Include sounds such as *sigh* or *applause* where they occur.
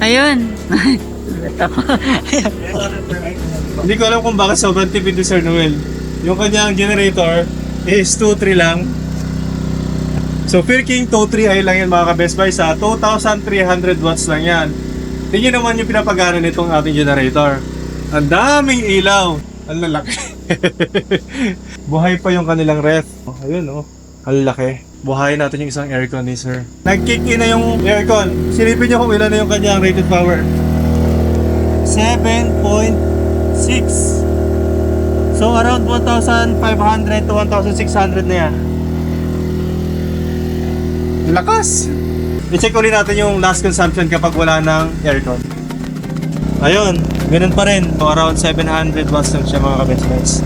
Ayun. *laughs* Hindi ko alam kung bakit sobrang tipid ni Sir Noel. Yung kanyang generator is 2.3 lang. So, Firking 2.3i lang yan mga ka-Best Buy sa 2,300 watts lang yan. Tingnan naman yung pinapagana nitong ating generator. Ang daming ilaw. Ang lalaki. *laughs* Buhay pa yung kanilang ref. Oh, ayun oh. Ang laki. Buhayin natin yung isang air conditioner. Nag-kick in na yung aircon. Silipin nyo kung ilan na yung kanyang rated power. 7.6 So around 1,500 to 1,600 na yan Lakas! I-check ulit natin yung last consumption kapag wala ng aircon Ayun, ganun pa rin so, Around 700 watts lang siya mga kabest